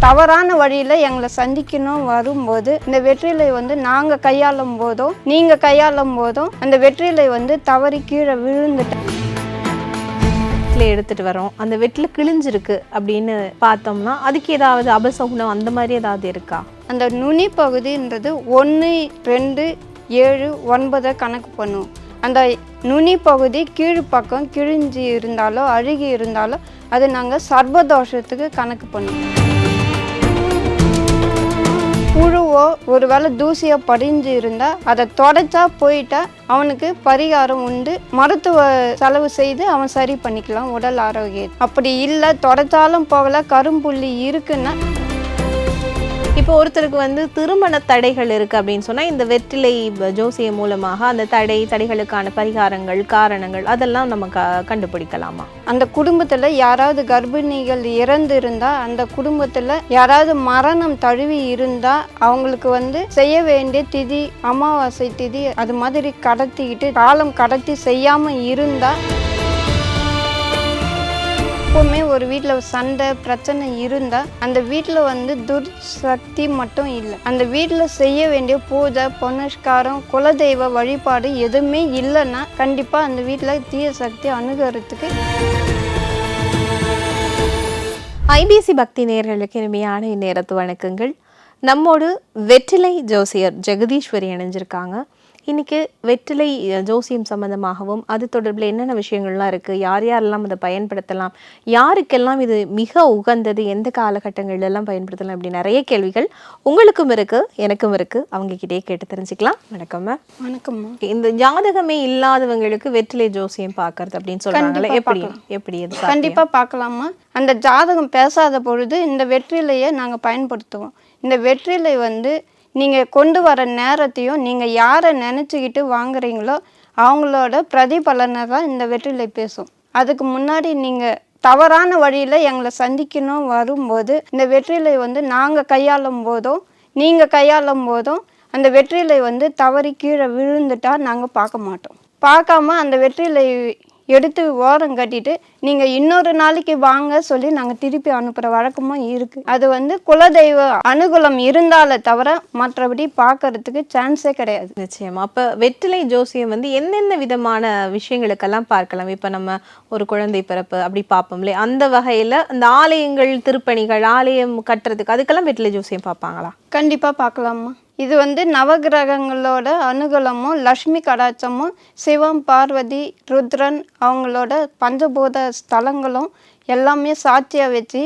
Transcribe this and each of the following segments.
தவறான வழியில் எங்களை சந்திக்கணும் வரும்போது இந்த வெற்றிலை வந்து நாங்கள் கையாளும் போதும் நீங்கள் கையாளும் போதும் அந்த வெற்றிலை வந்து தவறி கீழே விழுந்துட்டேன் வெற்றிலை எடுத்துட்டு வரோம். அந்த வெற்றில கிழிஞ்சிருக்கு அப்படின்னு பார்த்தோம்னா அதுக்கு ஏதாவது அபசகுனம் அந்த மாதிரி ஏதாவது இருக்கா? அந்த நுனி பகுதின்றது ஒன்று ரெண்டு ஏழு ஒன்பதை கணக்கு பண்ணுவோம் அந்த நுனி பகுதி கீழ் பக்கம் கிழிஞ்சி இருந்தாலோ அழுகி இருந்தாலோ அது நாங்கள் சர்பதோஷத்துக்கு கணக்கு பண்ணுவோம் புழுவோ ஒருவேளை தூசியோ படிஞ்சு இருந்தால் அதை தொடச்சா போயிட்டா அவனுக்கு பரிகாரம் உண்டு. மருத்துவ செலவு செய்து அவன் சரி பண்ணிக்கலாம் உடல் ஆரோக்கியம் அப்படி இல்லை தொடச்சாலும் போகல கரும்புள்ளி இருக்குன்னா இப்போ ஒருத்தருக்கு வந்து திருமண தடைகள் இருக்குது அப்படின்னு சொன்னால் இந்த வெற்றிலை ப- ஜோசியம் மூலமாக அந்த தடை தடைகளுக்கான பரிகாரங்கள் காரணங்கள் அதெல்லாம் நம்ம க- கண்டுபிடிக்கலாமா? அந்த குடும்பத்தில் யாராவது கர்ப்பிணிகள் இறந்து இருந்தால் அந்த குடும்பத்தில் யாராவது மரணம் தழுவி இருந்தால் அவங்களுக்கு வந்து செய்ய வேண்டிய திதி அமாவாசை திதி அது மாதிரி கடத்திக்கிட்டு காலம் கடத்தி செய்யாமல் இருந்தால் எப்போவுமே ஒரு வீட்டில் சண்டை பிரச்சனை இருந்தால் அந்த வீட்டில் வந்து துர்சக்தி மட்டும் இல்லை. அந்த வீட்டில் செய்ய வேண்டிய பூஜை புனஸ்காரம் குலதெய்வ வழிபாடு எதுவுமே இல்லைன்னா கண்டிப்பாக அந்த வீட்டில் தீய சக்தி அணுகிறதுக்கு ஐபிசி பக்தி நேர்களுக்கு இனிமையான இந்நேரத்து வணக்கங்கள். நம்மோடு வெற்றிலை ஜோசியர் ஜெகதீஸ்வரி இணைஞ்சிருக்காங்க. இன்னைக்கு வெற்றிலை ஜோசியம் சம்பந்தமாகவும் அது தொடர்பில் என்னென்ன விஷயங்கள்லாம் இருக்குது யார் யாரெல்லாம் அதை பயன்படுத்தலாம் யாருக்கெல்லாம் இது மிக உகந்தது எந்த காலகட்டங்கள்ல எல்லாம் பயன்படுத்தலாம் இப்படி நிறைய கேள்விகள் உங்களுக்கும் இருக்கு எனக்கும் இருக்கு. அவங்க கிட்டே கேட்டு தெரிஞ்சுக்கலாம். வணக்கம் மேம் வணக்கம்மா இந்த ஜாதகமே இல்லாதவங்களுக்கு வெற்றிலை ஜோசியம் பார்க்கறது அப்படின்னு கண்டிப்பா எப்படி. எப்படி அது? கண்டிப்பாக பார்க்கலாமா அந்த ஜாதகம் பேசாத பொழுது இந்த வெற்றிலையை நாங்கள் பயன்படுத்துவோம். இந்த வெற்றிலை வந்து நீங்கள் கொண்டு வர நேரத்தையும் நீங்கள் யாரை நினச்சிக்கிட்டு வாங்குறீங்களோ அவங்களோட பிரதிபலனை தான் இந்த வெற்றிலை பேசும். அதுக்கு முன்னாடி நீங்கள் தவறான வழியில் எங்களை சந்திக்கணும் வரும்போது இந்த வெற்றிலை வந்து நாங்கள் கையாளும் போதும் நீங்கள் கையாளும் போதும் அந்த வெற்றிலை வந்து தவறி கீழே விழுந்துட்டால் நாங்கள் பார்க்க மாட்டோம். பார்க்காம அந்த வெற்றிலை எடுத்து ஓரம் கட்டிட்டு நீங்கள் இன்னொரு நாளைக்கு வாங்க சொல்லி நாங்கள் திருப்பி அனுப்புகிற வழக்கமும் இருக்குது அது வந்து குலதெய்வ அனுகூலம் இருந்தாலே தவிர மற்றபடி பார்க்கறதுக்கு சான்ஸே கிடையாது. நிச்சயமா. அப்ப வெற்றிலை ஜோசியம் வந்து என்னென்ன விதமான விஷயங்களுக்கெல்லாம் பார்க்கலாம்? இப்ப நம்ம ஒரு குழந்தை பிறப்பு அப்படி பார்ப்போம்லே அந்த வகையில இந்த ஆலயங்கள் திருப்பணிகள் ஆலயம் கட்டுறதுக்கு அதுக்கெல்லாம் வெற்றிலை ஜோசியம் பார்ப்பாங்களா? கண்டிப்பாக பார்க்கலாமா இது வந்து நவகிரகங்களோட அனுகூலமும் லக்ஷ்மி கடாட்சமும் சிவம் பார்வதி ருத்ரன் அவங்களோட பஞ்சபூத ஸ்தலங்களும் எல்லாமே சாட்சியாக வச்சு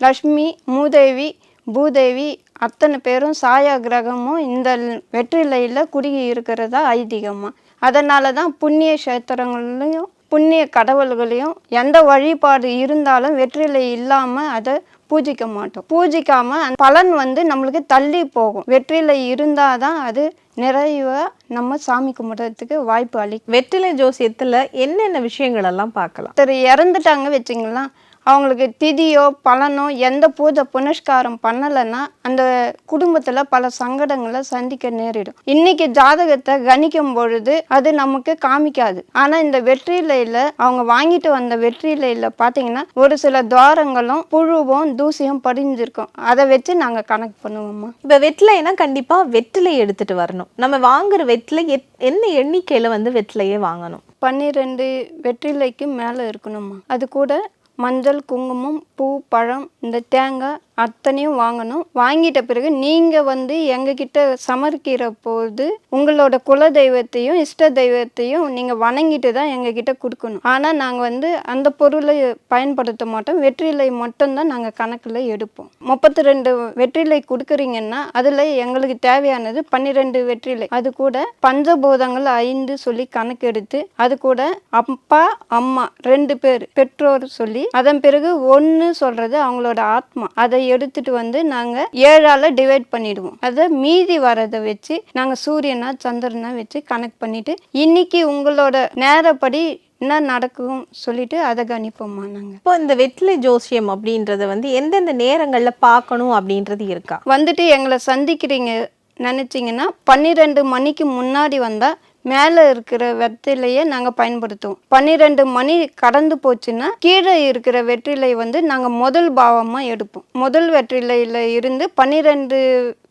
லக்ஷ்மி மூதேவி பூதேவி அத்தனை பேரும் சாயா கிரகமும் இந்த வெற்றிலையில் குறுகி இருக்கிறதா ஐதீகமாக அதனால தான் புண்ணிய கஷேத்திரங்கள்லையும் புண்ணிய கடவுள்களையும் எந்த வழிபாடு இருந்தாலும் வெற்றிலை இல்லாமல் அதை பூஜிக்க மாட்டோம். பூஜிக்காம அந்த பலன் வந்து நம்மளுக்கு தள்ளி போகும். வெற்றிலை இருந்தால் தான் அது நிறைவாக நம்ம சாமி கும்பிட்றதுக்கு வாய்ப்பு அளிக்கும். வெற்றிலை ஜோசியத்துல என்னென்ன விஷயங்கள் எல்லாம் பார்க்கலாம்? ஒருத்தர் இறந்துட்டாங்க வச்சுங்களேன். அவங்களுக்கு திதியோ பலனோ எந்த பூஜை புனஸ்காரம் பண்ணலைன்னா அந்த குடும்பத்தில் பல சங்கடங்களை சந்திக்க நேரிடும். இன்னைக்கு ஜாதகத்தை கணிக்கும் பொழுது அது நமக்கு காமிக்காது. ஆனால் இந்த வெற்றிலையில் அவங்க வாங்கிட்டு வந்த வெற்றிலையில் பார்த்தீங்கன்னா ஒரு சில துவாரங்களும் புழுவும் தூசியும் படிஞ்சிருக்கும். அதை வச்சு நாங்கள் கணக்கு பண்ணுவோம்மா. இப்ப வெற்றிலைனா கண்டிப்பா வெற்றிலை எடுத்துட்டு வரணும். நம்ம வாங்குற வெற்றிலை எத்- என்ன எண்ணிக்கையில வந்து வெற்றிலையே வாங்கணும்? பன்னிரெண்டு வெற்றிலைக்கு மேலே இருக்கணும்மா. அது கூட மஞ்சள் குங்குமம் பூ பழம் இந்த தேங்காய் அத்தனையும் வாங்கணும். வாங்கிட்ட பிறகு நீங்கள் வந்து எங்ககிட்ட சமர்க்கிற போது உங்களோட குல தெய்வத்தையும் இஷ்ட தெய்வத்தையும் நீங்கள் வணங்கிட்டு தான் எங்ககிட்ட கொடுக்கணும். ஆனால் நாங்கள் வந்து அந்த பொருளை பயன்படுத்த மாட்டோம். வெற்றிலை மட்டும்தான் நாங்கள் கணக்கில் எடுப்போம். முப்பத்தி ரெண்டு வெற்றிலை கொடுக்குறீங்கன்னா அதில் எங்களுக்கு தேவையானது பன்னிரெண்டு வெற்றிலை. அது கூட பஞ்சபூதங்கள் ஐந்து சொல்லி கணக்கெடுத்து அது கூட அப்பா அம்மா ரெண்டு பேர் பெற்றோர் சொல்லி அதன் பிறகு ஒன்று சொல்கிறது அவங்களோட ஆத்மா. அதை எடுத்துட்டு வந்து நாங்கள் ஏழால் டிவைட் பண்ணிடுவோம். அதை மீதி வரதை வச்சு நாங்கள் சூரியனா சந்திரனா வச்சு கனெக்ட் பண்ணிட்டு இன்னைக்கு உங்களோட நேரப்படி என்ன நடக்கும் சொல்லிட்டு அதை கணிப்போம்மா நாங்கள் இப்போ இந்த வெற்றிலை ஜோசியம் அப்படின்றத வந்து எந்தெந்த நேரங்கள்ல பார்க்கணும் அப்படின்றது இருக்கா? வந்துட்டு எங்களை சந்திக்கிறீங்க நினச்சிங்கன்னா பன்னிரெண்டு மணிக்கு முன்னாடி வந்தால் மேலே இருக்கிற வெற்றிலையே நாங்கள் பயன்படுத்துவோம். பன்னிரெண்டு மணி கடந்து போச்சுன்னா கீழே இருக்கிற வெற்றிலை வந்து நாங்கள் முதல் பாவமாக எடுப்போம். முதல் வெற்றிலையில் இருந்து பன்னிரெண்டு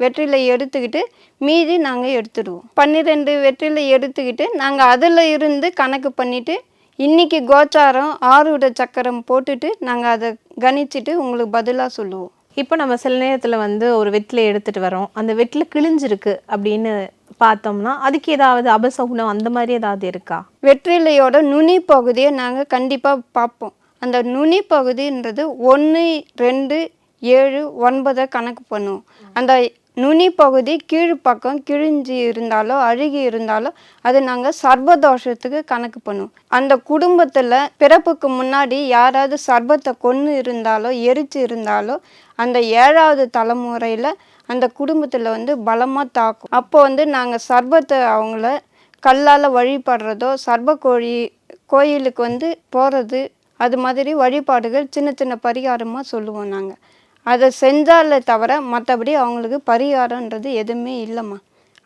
வெற்றிலை எடுத்துக்கிட்டு மீதி நாங்கள் எடுத்துடுவோம். பன்னிரெண்டு வெற்றிலை எடுத்துக்கிட்டு நாங்கள் அதில் இருந்து கணக்கு பண்ணிவிட்டு இன்னைக்கு கோச்சாரம் ஆறுட சக்கரம் போட்டுட்டு நாங்கள் அதை கணிச்சிட்டு உங்களுக்கு பதிலாக சொல்லுவோம். இப்போ நம்ம சில நேரத்தில் வந்து ஒரு வெற்றிலை எடுத்துகிட்டு வரோம். அந்த வெட்டில் கிழிஞ்சிருக்கு அப்படின்னு பார்த்தோம்னா அதுக்கு ஏதாவது அபசகுணம் அந்த மாதிரி ஏதாவது இருக்கா? வெற்றிலையோட நுனி பகுதியை நாங்கள் கண்டிப்பாக பார்ப்போம். அந்த நுனி பகுதின்றது ஒன்று ரெண்டு ஏழு ஒன்பதை கணக்கு பண்ணுவோம். அந்த நுனி பகுதி கீழ்ப்பக்கம் கிழிஞ்சி இருந்தாலோ அழுகி இருந்தாலோ அது நாங்கள் சர்பதோஷத்துக்கு கணக்கு பண்ணுவோம். அந்த குடும்பத்தில் பிறப்புக்கு முன்னாடி யாராவது சர்பத்தை கொன்று இருந்தாலோ எரிச்சு இருந்தாலோ அந்த ஏழாவது தலைமுறையில் அந்த குடும்பத்தில் வந்து பலமாக தாக்கும். அப்போ வந்து நாங்கள் சர்பத்தை அவங்கள கல்லால் வழிபடுறதோ சர்ப கோழி கோயிலுக்கு வந்து போகிறது அது மாதிரி வழிபாடுகள் சின்ன சின்ன பரிகாரமாக சொல்லுவோம் நாங்கள் அதை செஞ்சாலே தவிர மற்றபடி அவங்களுக்கு பரிகாரன்றது எதுவுமே இல்லைம்மா.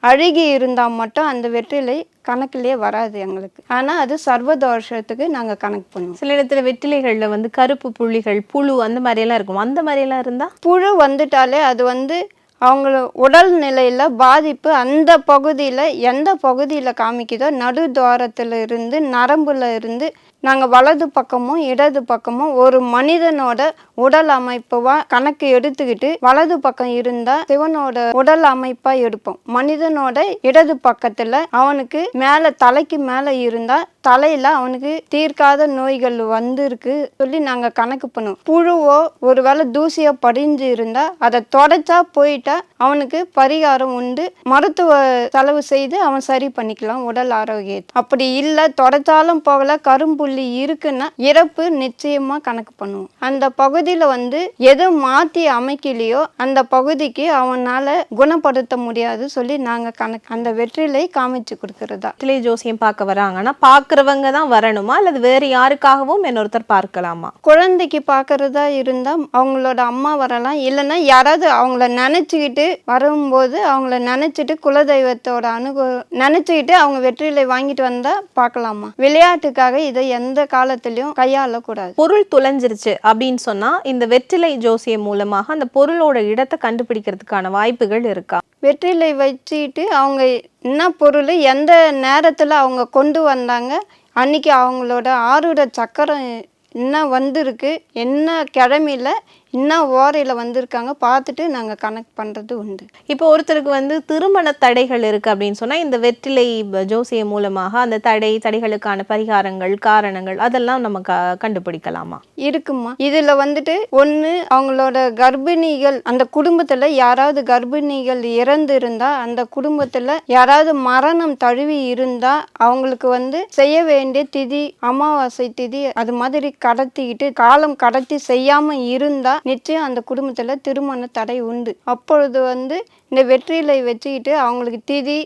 அழுகி இருந்தால் மட்டும் அந்த வெற்றிலை கணக்கிலே வராது எங்களுக்கு. ஆனால் அது சர்வதோஷத்துக்கு நாங்கள் கணக்கு பண்ணுவோம். சில இடத்துல வெற்றிலைகள்ல வந்து கருப்பு புள்ளிகள் புழு அந்த மாதிரி எல்லாம் இருக்கும். அந்த மாதிரி எல்லாம் இருந்தா? புழு வந்துட்டாலே அது வந்து அவங்கள உடல் நிலையில் பாதிப்பு அந்த பகுதியில் எந்த பகுதியில் காமிக்குதோ நடு துவாரத்தில் இருந்து நரம்பில் இருந்து நாங்கள் வலது பக்கமும் இடது பக்கமும் ஒரு மனிதனோட உடல் அமைப்புவா கணக்கு எடுத்துக்கிட்டு வலது பக்கம் இருந்தால் சிவனோட உடல் அமைப்பாக எடுப்போம். மனிதனோட இடது பக்கத்தில் அவனுக்கு மேலே தலைக்கு மேலே இருந்தால் தலையில் அவனுக்கு தீர்க்காத நோய்கள் வந்துருக்கு சொல்லி நாங்கள் கணக்கு பண்ணுவோம் புழுவோ ஒருவேளை தூசியோ படிஞ்சு இருந்தால் அதை தொடச்சா போயிட்டா அவனுக்கு பரிகாரம் உண்டு. மருத்துவ செலவு செய்து அவன் சரி பண்ணிக்கலாம் உடல் ஆரோக்கியத்தை. அப்படி இல்லை தொடச்சாலும் போகல கரும்புள்ளி இருக்குன்னா இறப்பு நிச்சயமாக கணக்கு பண்ணுவோம். அந்த பகுதியில் வந்து எது மாற்றி அமைக்கலையோ அந்த பகுதிக்கு அவனால் குணப்படுத்த முடியாது சொல்லி நாங்கள் கணக்கு அந்த வெற்றிலை காமிச்சு கொடுக்கறதா. வெற்றிலை ஜோசியம் பார்க்க வராங்கன்னா பார்க்குறவங்க தான் வரணுமா? அல்லது வேறு யாருக்காகவும் இன்னொருத்தர் பார்க்கலாமா? குழந்தைக்கு பார்க்கறதா இருந்தால் அவங்களோட அம்மா வரலாம். இல்லைன்னா யாராவது அவங்கள நினச்சிக்கிட்டு வரும்போது அவங்கள நினச்சிட்டு குலதெய்வத்தோட அனுகு நினச்சிக்கிட்டு அவங்க வெற்றிலை வாங்கிட்டு வந்தால் பார்க்கலாமா? விளையாட்டுக்காக இதை எந்த காலத்துலேயும் கையாளக்கூடாது. பொருள் தொலைஞ்சிருச்சு அப்படின்னு சொன்னா இந்த வெற்றிலை ஜோசியம் மூலமாக அந்த பொருளோட இடத்தை கண்டுபிடிக்கிறதுக்கான வாய்ப்புகள் இருக்கா? வெற்றிலை வச்சுக்கிட்டு அவங்க என்ன பொருள்? எந்த நேரத்தில் அவங்க கொண்டு வந்தாங்க? அன்னைக்கு அவங்களோட ஆறுட சக்கரம் என்ன வந்திருக்கு? என்ன கிழமையில இன்னும் ஓரையில் வந்திருக்காங்க. பார்த்துட்டு நாங்கள் கனெக்ட் பண்ணுறது உண்டு. இப்போ ஒருத்தருக்கு வந்து திருமண தடைகள் இருக்குது அப்படின்னு சொன்னால் இந்த வெற்றிலை ப- ஜோசியம் மூலமாக அந்த தடை தடைகளுக்கான பரிகாரங்கள் காரணங்கள் அதெல்லாம் நம்ம க- கண்டுபிடிக்கலாமா? இருக்குமா இதில் வந்துட்டு ஒன்று அவங்களோட கர்ப்பிணிகள் அந்த குடும்பத்தில் யாராவது கர்ப்பிணிகள் இறந்து இருந்தால் அந்த குடும்பத்தில் யாராவது மரணம் தழுவி இருந்தால் அவங்களுக்கு வந்து செய்ய வேண்டிய திதி அமாவாசை திதி அது மாதிரி கடத்திக்கிட்டு காலம் கடத்தி செய்யாமல் இருந்தால் நிச்சயம் அந்த குடும்பத்தில் திருமண தடை உண்டு. அப்பொழுது வந்து இந்த வெற்றிலை வச்சுக்கிட்டு அவங்களுக்கு திதி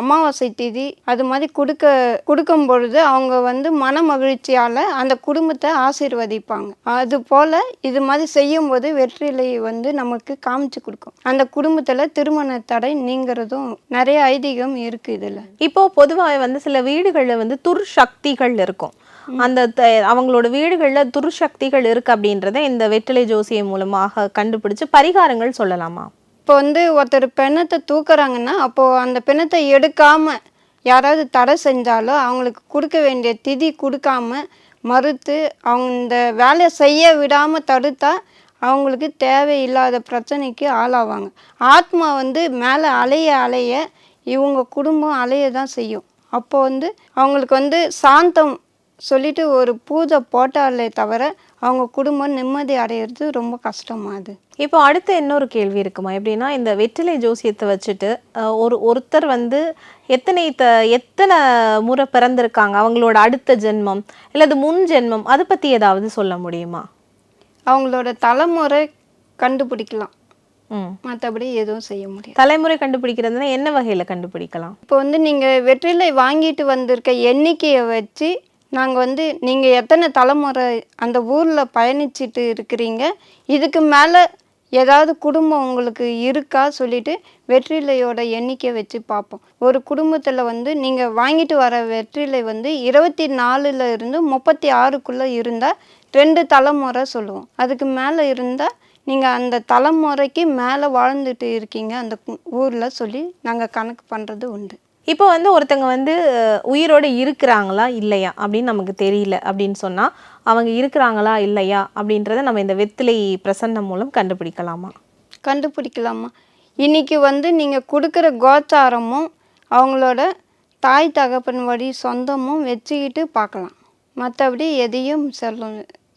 அமாவாசை திதி அது மாதிரி கொடுக்க கொடுக்கும் பொழுது அவங்க வந்து மன மகிழ்ச்சியால் அந்த குடும்பத்தை ஆசீர்வதிப்பாங்க. அது போல் இது மாதிரி செய்யும்போது வெற்றிலை வந்து நமக்கு காமிச்சு கொடுக்கும். அந்த குடும்பத்தில் திருமண தடை நீங்கிறதும் நிறைய ஐதீகம் இருக்குது இதில். இப்போது பொதுவாக வந்து சில வீடுகளில் வந்து துர் சக்திகள் இருக்கும். அந்த த- அவங்களோட வீடுகளில் துர்சக்திகள் இருக்கு அப்படின்றத இந்த வெற்றிலை ஜோசியம் மூலமாக கண்டுபிடிச்சு பரிகாரங்கள் சொல்லலாமா? இப்போ வந்து ஒருத்தர் பிணத்தை தூக்குறாங்கன்னா அப்போது அந்த பிணத்தை எடுக்காம யாராவது தடை செஞ்சாலோ அவங்களுக்கு கொடுக்க வேண்டிய திதி கொடுக்காம மறுத்து அவங்க இந்த வேலையை செய்ய விடாமல் தடுத்தா அவங்களுக்கு தேவையில்லாத பிரச்சனைக்கு ஆளாவாங்க. ஆத்மா வந்து மேலே அலைய அலைய இவங்க குடும்பம் அலைய தான் செய்யும். அப்போ வந்து அவங்களுக்கு வந்து சாந்தம் சொல்லிட்டு ஒரு பூஜை போட்டாலே தவிர அவங்க குடும்பம் நிம்மதி அடையிறது ரொம்ப கஷ்டமா அது. இப்போ அடுத்த இன்னொரு கேள்வி இருக்குமா? எப்படின்னா இந்த வெற்றிலை ஜோசியத்தை வச்சுட்டு ஒரு ஒருத்தர் வந்து எத்தனை த எத்தனை முறை பிறந்திருக்காங்க? அவங்களோட அடுத்த ஜென்மம் இல்லது முன் ஜென்மம் அதை பத்தி ஏதாவது சொல்ல முடியுமா? அவங்களோட தலைமுறை கண்டுபிடிக்கலாம். ம். மற்றபடி எதுவும் செய்ய முடியாது. தலைமுறை கண்டுபிடிக்கிறதுனா என்ன வகையில கண்டுபிடிக்கலாம்? இப்போ வந்து நீங்கள் வெற்றிலை வாங்கிட்டு வந்திருக்க எண்ணிக்கையை வச்சு நாங்கள் வந்து நீங்கள் எத்தனை தலைமுறை அந்த ஊரில் பயணிச்சிட்டு இருக்கிறீங்க? இதுக்கு மேலே ஏதாவது குடும்பம் உங்களுக்கு இருக்கா? சொல்லிட்டு வெற்றிலையோட எண்ணிக்கை வச்சு பார்ப்போம். ஒரு குடும்பத்தில் வந்து நீங்கள் வாங்கிட்டு வர வெற்றிலை வந்து இருபத்தி நாலுல இருந்து முப்பத்தி ஆறுக்குள்ளே இருந்தால் ரெண்டு தலைமுறை சொல்லுவோம். அதுக்கு மேலே இருந்தால் நீங்கள் அந்த தலைமுறைக்கு மேலே வாழ்ந்துட்டு இருக்கீங்க அந்த ஊரில் சொல்லி நாங்கள் கணக்கு பண்ணுறது உண்டு. இப்போ வந்து ஒருத்தங்க வந்து உயிரோடு இருக்கிறாங்களா இல்லையா அப்படின்னு நமக்கு தெரியல அப்படின்னு சொன்னால் அவங்க இருக்கிறாங்களா இல்லையா அப்படின்றத நம்ம இந்த வெத்திலை பிரசன்னம் மூலம் கண்டுபிடிக்கலாமா? கண்டுபிடிக்கலாமா. இன்றைக்கி வந்து நீங்கள் கொடுக்குற கோச்சாரமும் அவங்களோட தாய் தகப்பன் வழி சொந்தமும் வச்சுக்கிட்டு பார்க்கலாம் மற்றபடி எதையும் சொல்ல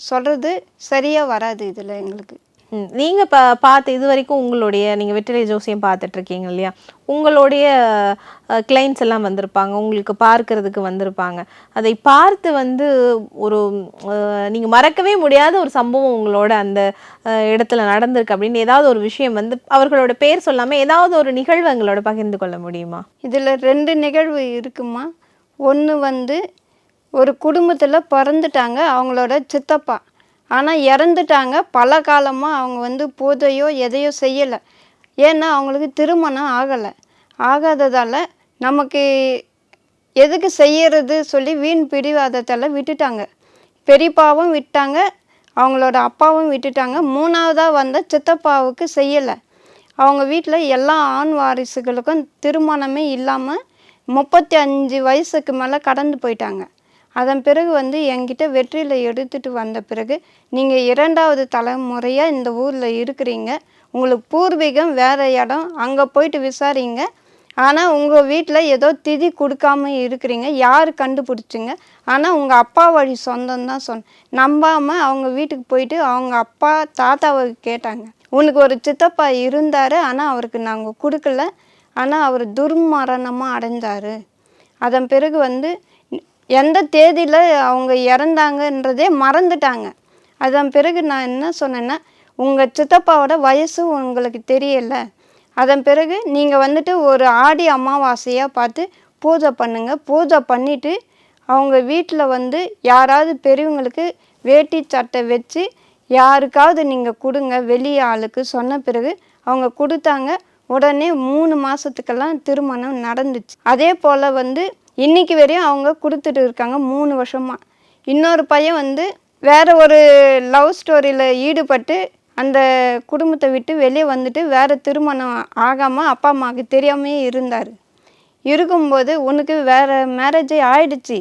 சொல்கிறது சரியாக வராது இதில் எங்களுக்கு. நீங்கள் பா பார்த்து இது வரைக்கும் உங்களுடைய நீங்கள் வெற்றிலை ஜோசியம் பார்த்துட்ருக்கீங்க இல்லையா? உங்களுடைய கிளைண்ட்ஸ் எல்லாம் வந்திருப்பாங்க உங்களுக்கு பார்க்கறதுக்கு வந்திருப்பாங்க. அதை பார்த்து வந்து ஒரு நீங்கள் மறக்கவே முடியாத ஒரு சம்பவம் உங்களோட அந்த இடத்துல நடந்திருக்கு அப்படின்னு ஏதாவது ஒரு விஷயம் வந்து அவர்களோட பேர் சொல்லாமல் ஏதாவது ஒரு நிகழ்வு எங்களோட பகிர்ந்து கொள்ள முடியுமா? இதில் ரெண்டு நிகழ்வு இருக்குமா? ஒன்று வந்து ஒரு குடும்பத்தில் பிறந்துட்டாங்க அவங்களோட சித்தப்பா. ஆனால் இறந்துட்டாங்க. பல காலமாக அவங்க வந்து பூஜையோ எதையோ செய்யலை. ஏன்னா அவங்களுக்கு திருமணம் ஆகலை. ஆகாததால் நமக்கு எதுக்கு செய்யறது சொல்லி வீண் பிடிவாதத்தால் விட்டுட்டாங்க. பெரியப்பாவும் விட்டாங்க. அவங்களோட அப்பாவும் விட்டுட்டாங்க. மூணாவதாக வந்த சித்தப்பாவுக்கு செய்யலை. அவங்க வீட்டில் எல்லா ஆண் வாரிசுகளுக்கும் திருமணமே இல்லாமல் முப்பத்தி அஞ்சு வயசுக்கு மேலே கடந்து போயிட்டாங்க. அதன் பிறகு வந்து என்கிட்ட வெற்றியில் எடுத்துகிட்டு வந்த பிறகு நீங்கள் இரண்டாவது தலைமுறையாக இந்த ஊரில் இருக்கிறீங்க. உங்களுக்கு பூர்வீகம் வேறு இடம் அங்கே போயிட்டு விசாரிங்க. ஆனால் உங்கள் வீட்டில் ஏதோ திதி கொடுக்காம இருக்கிறீங்க. யார் கண்டுபிடிச்சிங்க? ஆனால் உங்கள் அப்பா வழி சொந்தம் தான் சொன்ன நம்பாமல் அவங்க வீட்டுக்கு போயிட்டு அவங்க அப்பா தாத்தாவை கேட்டாங்க. உனக்கு ஒரு சித்தப்பா இருந்தார் ஆனால் அவருக்கு நாங்கள் கொடுக்கல. ஆனால் அவர் துர்மரணமாக அடைந்தார். அதன் பிறகு வந்து எந்த தேதியில் அவங்க இறந்தாங்கன்றதே மறந்துட்டாங்க. அதன் பிறகு நான் என்ன சொன்னேன்னா உங்கள் சித்தப்பாவோட வயசு உங்களுக்கு தெரியல. அதன் பிறகு நீங்கள் வந்துட்டு ஒரு ஆடி அமாவாசையாக பார்த்து பூஜை பண்ணுங்க. பூஜை பண்ணிவிட்டு அவங்க வீட்டில் வந்து யாராவது பெரியவங்களுக்கு வேட்டி சட்டை வச்சு யாருக்காவது நீங்கள் கொடுங்க வெளியே ஆளுக்கு சொன்ன பிறகு அவங்க கொடுத்தாங்க. உடனே மூணு மாதத்துக்கெல்லாம் திருமணம் நடந்துச்சு. அதே போல் வந்து இன்றைக்கி வரையும் அவங்க கொடுத்துட்டு இருக்காங்க மூணு வருஷமாக இன்னொரு பையன் வந்து வேறு ஒரு லவ் ஸ்டோரியில் ஈடுபட்டு அந்த குடும்பத்தை விட்டு வெளியே வந்துட்டு வேற திருமணம் ஆகாமல் அப்பா அம்மாவுக்கு தெரியாமே இருந்தார். இருக்கும்போது உனக்கு வேற மேரேஜே ஆயிடுச்சு.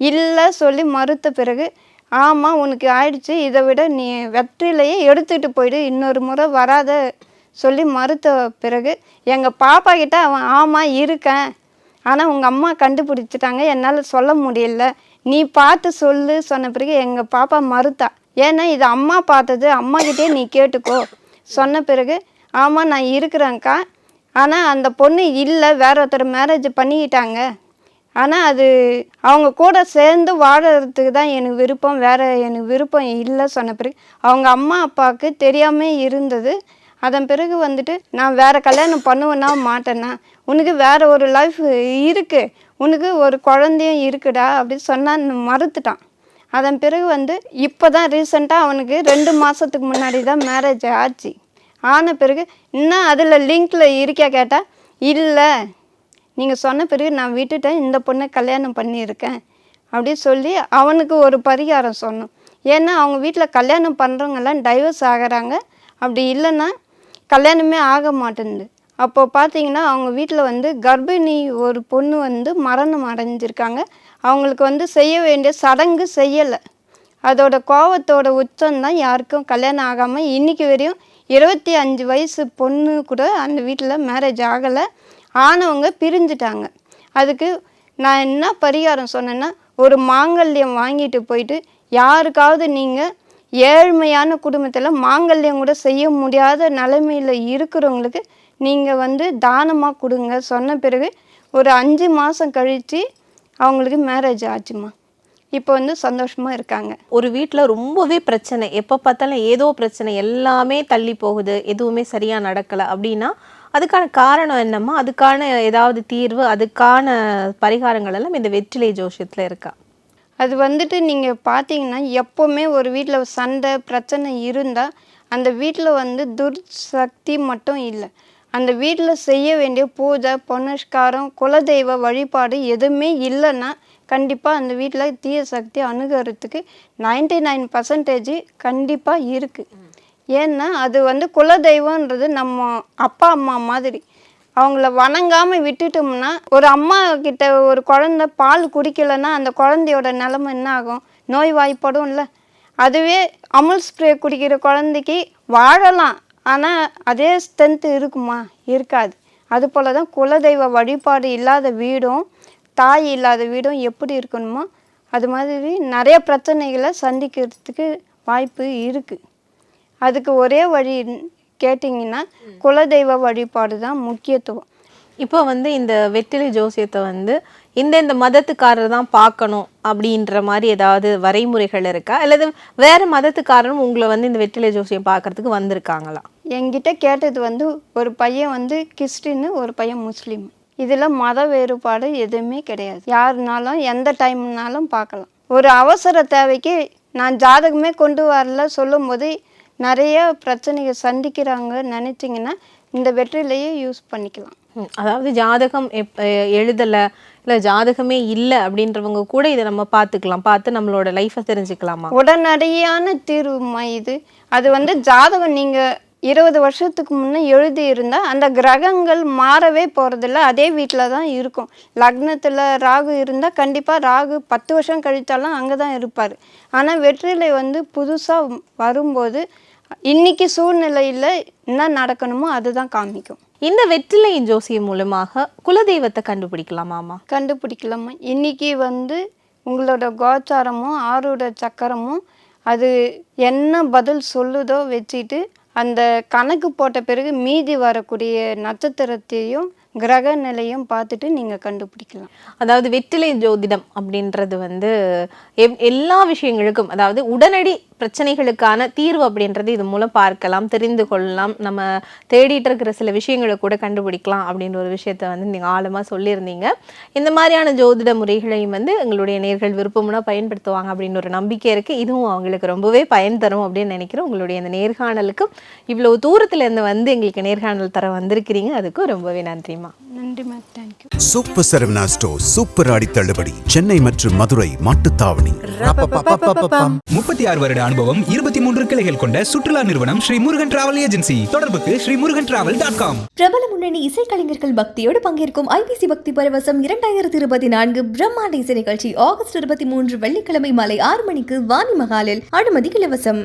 இல்லை சொல்லி மறுத்த பிறகு ஆமாம் உனக்கு ஆயிடுச்சு இதை விட நீ வெற்றிலையே எடுத்துகிட்டு போயிடு இன்னொரு முறை வராத சொல்லி மறுத்த பிறகு எங்கள் பாப்பா கிட்ட அவன் ஆமாம் இருக்கேன். ஆனால் உங்கள் அம்மா கண்டுபிடிச்சிட்டாங்க. என்னால் சொல்ல முடியல. நீ பார்த்து சொல்லு சொன்ன பிறகு எங்கள் பாப்பா மறுத்தா. ஏன்னா இது அம்மா பார்த்தது. அம்மாக்கிட்டே நீ கேட்டுக்கோ. சொன்ன பிறகு ஆமாம் நான் இருக்கிறேன்க்கா. ஆனால் அந்த பொண்ணு இல்லை. வேற ஒருத்தர் மேரேஜ் பண்ணிக்கிட்டாங்க. ஆனால் அது அவங்க கூட சேர்ந்து வாழறதுக்கு தான் எனக்கு விருப்பம். வேற எனக்கு விருப்பம் இல்லை. சொன்ன பிறகு அவங்க அம்மா அப்பாவுக்கு தெரியாமல் இருந்தது. அதன் பிறகு வந்துட்டு நான் வேற கல்யாணம் பண்ணுவேன்னா மாட்டேன்னா உனக்கு வேறு ஒரு லைஃப் இருக்குது உனக்கு ஒரு குழந்தையும் இருக்குடா அப்படின்னு சொன்னால் மறுத்துட்டான். அதன் பிறகு வந்து இப்போ தான் ரீசெண்டாக அவனுக்கு ரெண்டு மாதத்துக்கு முன்னாடி தான் மேரேஜ் ஆச்சு. ஆன பிறகு இன்னும் அதில் லிங்க்கில் இருக்கியா கேட்டால் இல்லை. நீங்கள் சொன்ன பிறகு நான் விட்டுட்டேன் இந்த பொண்ணை கல்யாணம் பண்ணியிருக்கேன் அப்படி சொல்லி அவனுக்கு ஒரு பரிகாரம் சொன்னோம். ஏன்னா அவங்க வீட்டில் கல்யாணம் பண்ணுறவங்கெல்லாம் டைவர்ஸ் ஆகுறாங்க. அப்படி இல்லைன்னா கல்யாணமே ஆக மாட்டேங்குது. அப்போ பார்த்தீங்கன்னா அவங்க வீட்டில் வந்து கர்ப்பிணி ஒரு பொண்ணு வந்து மரணம் அடைஞ்சிருக்காங்க. அவங்களுக்கு வந்து செய்ய வேண்டிய சடங்கு செய்யலை. அதோட கோவத்தோட உச்சம்தான் யாருக்கும் கல்யாணம் ஆகாமல் இன்றைக்கி வரையும் இருபத்தி அஞ்சு வயசு பொண்ணு கூட அந்த வீட்டில் மேரேஜ் ஆகலை. ஆனவங்க பிரிஞ்சுட்டாங்க. அதுக்கு நான் என்ன பரிகாரம் சொன்னேன்னா ஒரு மாங்கல்யம் வாங்கிட்டு போயிட்டு யாருக்காவது நீங்கள் ஏழ்மையான குடும்பத்தில் மாங்கல்யம் கூட செய்ய முடியாத நிலைமையில் இருக்கிறவங்களுக்கு நீங்கள் வந்து தானமாக கொடுங்க. சொன்ன பிறகு ஒரு அஞ்சு மாதம் கழித்து அவங்களுக்கு மேரேஜ் ஆச்சுமா? இப்போ வந்து சந்தோஷமாக இருக்காங்க. ஒரு வீட்டில் ரொம்பவே பிரச்சனை. எப்போ பார்த்தாலும் ஏதோ பிரச்சனை. எல்லாமே தள்ளி போகுது. எதுவுமே சரியாக நடக்கலை அப்படின்னா அதுக்கான காரணம் என்னம்மா? அதுக்கான ஏதாவது தீர்வு அதுக்கான பரிகாரங்கள் எல்லாம் இந்த வெற்றிலை ஜோசியத்தில் இருக்கா? அது வந்துட்டு நீங்கள் பார்த்தீங்கன்னா எப்போவுமே ஒரு வீட்டில் சண்டை பிரச்சனை இருந்தால் அந்த வீட்டில் வந்து துர்சக்தி மட்டும் இல்லை. அந்த வீட்டில் செய்ய வேண்டிய பூஜை புனஸ்காரம் குலதெய்வ வழிபாடு எதுவுமே இல்லைன்னா கண்டிப்பாக அந்த வீட்டில் தீய சக்தி அணுகிறதுக்கு நைன்டி நைன் பர்சன்டேஜ் கண்டிப்பாக இருக்குது ஏன்னா அது வந்து குலதெய்வன்றது நம்ம அப்பா அம்மா மாதிரி. அவங்கள வணங்காமல் விட்டுட்டோம்னா ஒரு அம்மா கிட்ட ஒரு குழந்தை பால் குடிக்கலைன்னா அந்த குழந்தையோட நிலமை என்ன ஆகும்? நோய் வாய்ப்படும்ல அதுவே அமுல் ஸ்ப்ரே குடிக்கிற குழந்தைக்கு வாழலாம். ஆனால் அதே ஸ்ட்ரென்த்து இருக்குமா? இருக்காது. அதுபோல் தான் குலதெய்வ வழிபாடு இல்லாத வீடும் தாய் இல்லாத வீடும் எப்படி இருக்கணுமோ அது மாதிரி நிறைய பிரச்சனைகளை சந்திக்கிறதுக்கு வாய்ப்பு இருக்குது அதுக்கு ஒரே வழி கேட்டிங்கன்னா குலதெய்வ வழிபாடு தான் முக்கியத்துவம். இப்போ வந்து இந்த வெற்றிலை ஜோசியத்தை வந்து இந்த இந்த மதத்துக்காரர் தான் பார்க்கணும் அப்படின்ற மாதிரி ஏதாவது வரைமுறைகள் இருக்கா? அல்லது வேற மதத்துக்காரரும் உங்களை வந்து இந்த வெற்றிலை ஜோசியம் பார்க்கறதுக்கு வந்திருக்காங்களா? என்கிட்ட கேட்டது வந்து ஒரு பையன் வந்து கிறிஸ்டின்னு ஒரு பையன் முஸ்லீம். இதில் மத வேறுபாடு எதுவுமே கிடையாது. யாருனாலும் எந்த டைம்னாலும் பார்க்கலாம். ஒரு அவசர தேவைக்கு நான் ஜாதகமே கொண்டு வரல சொல்லும்போது நிறைய பிரச்சனைகள் சந்திக்கிறாங்க நினச்சிங்கன்னா இந்த வெற்றிலையே யூஸ் பண்ணிக்கலாம். அதாவது ஜாதகம் எப் எழுதலை இல்லை ஜாதகமே இல்லை அப்படின்றவங்க கூட இதை நம்ம பார்த்துக்கலாம். பார்த்து நம்மளோட லைஃப்பை தெரிஞ்சுக்கலாமா? உடனடியான தீர்வுமா இது? அது வந்து ஜாதகம் நீங்கள் இருபது வருஷத்துக்கு முன்னே எழுதி இருந்தால் அந்த கிரகங்கள் மாறவே போகிறதில்ல அதே வீட்டில் தான் இருக்கும். லக்னத்தில் ராகு இருந்தால் கண்டிப்பாக ராகு பத்து வருஷம் கழித்தாலும் அங்கே தான் இருப்பார். ஆனால் வெற்றிலை வந்து புதுசாக வரும்போது இன்றைக்கி சூழ்நிலையில் என்ன நடக்கணுமோ அதுதான் காமிக்கும். இந்த வெற்றிலை ஜோசியம் மூலமாக குலதெய்வத்தை கண்டுபிடிக்கலாமாமா கண்டுபிடிக்கலாமா? இன்னைக்கு வந்து உங்களோட கோச்சாரமும் ஆரோட சக்கரமும் அது என்ன பதில் சொல்லுதோ வச்சுட்டு அந்த கணக்கு போட்ட பிறகு மீதி வரக்கூடிய நட்சத்திரத்தையும் கிரக நிலையும் பார்த்துட்டு நீங்கள் கண்டுபிடிக்கலாம். அதாவது வெற்றிலை ஜோதிடம் அப்படின்றது வந்து எல்லா விஷயங்களுக்கும் அதாவது உடனடி பிரச்சனைகளுக்கான தீர்வு அப்படின்றது இது மூலம் பார்க்கலாம் தெரிந்து கொள்ளலாம். நம்ம தேடிட்டு இருக்கிற சில விஷயங்களை கூட கண்டுபிடிக்கலாம் அப்படின்ற ஒரு விஷயத்த வந்து நீங்கள் ஆழமாக சொல்லியிருந்தீங்க. இந்த மாதிரியான ஜோதிட முறைகளையும் வந்து எங்களுடைய நேர்கள் விருப்பம்னா பயன்படுத்துவாங்க அப்படின்னு ஒரு நம்பிக்கை இருக்குது இதுவும் அவங்களுக்கு ரொம்பவே பயன் தரும் அப்படின்னு நினைக்கிறேன். உங்களுடைய இந்த நேர்காணலுக்கு இவ்வளவு தூரத்துல இருந்து வந்து எங்களுக்கு நேர்காணல் தர வந்திருக்கிறீங்க. அதுக்கும் ரொம்பவே நன்றிம்மா. நன்றிம்மா thank you super Saravana store super Aadi தள்ளுபடி. சென்னை மற்றும் மதுரை மாட்டுத்தாவணி. முப்பத்தி ஆறு வருட அனுபவம் இருபத்தி மூன்று கிளைகள் கொண்ட சுற்றுலா நிறுவனம் ஸ்ரீ முருகன் டிராவல் ஏஜென்சி தொடர்புக்கு Sri Murugan travel dot com பிரபல முன்னணி இசைக்கலைஞர்கள் பக்தியோடு பங்கேற்கும் ஐபிசி பக்தி பரவசம் இரண்டாயிரத்தி இருபத்தி நான்கு பிரம்மாண்ட இசை நிகழ்ச்சி ஆகஸ்ட் இருபத்தி மூன்று வெள்ளிக்கிழமை மாலை ஆறு மணிக்கு வாணி மகாலில் அனுமதி இலவசம்.